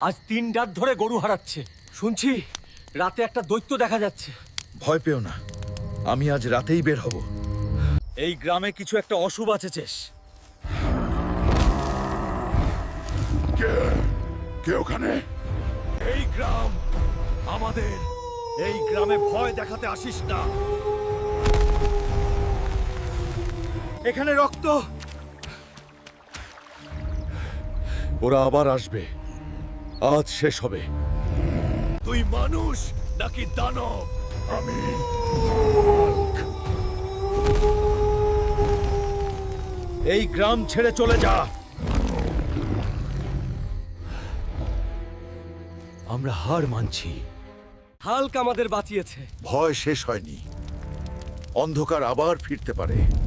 আজ তিন রাত ধরে গরু হারাচ্ছে। শুনছি রাতে একটা দৈত্য দেখা যাচ্ছে। ভয় পেও না আমি আজ রাতেই বের হব। এই গ্রামে কিছু একটা অশুভ আছে চেস কে ওখানে? এই গ্রাম আমাদের। এই গ্রামে ভয় দেখাতে আসিস না। এখানে রক্ত। ওরা আবার আসবে। আজ শেষ হবে। তুই মানুষ নাকি দানব? আমি এই গ্রাম ছেড়ে চলে যা। আমরা হার মানছি। হালক আমাদের বাঁচিয়েছে। ভয় শেষ হয়নি। অন্ধকার আবার ফিরতে পারে।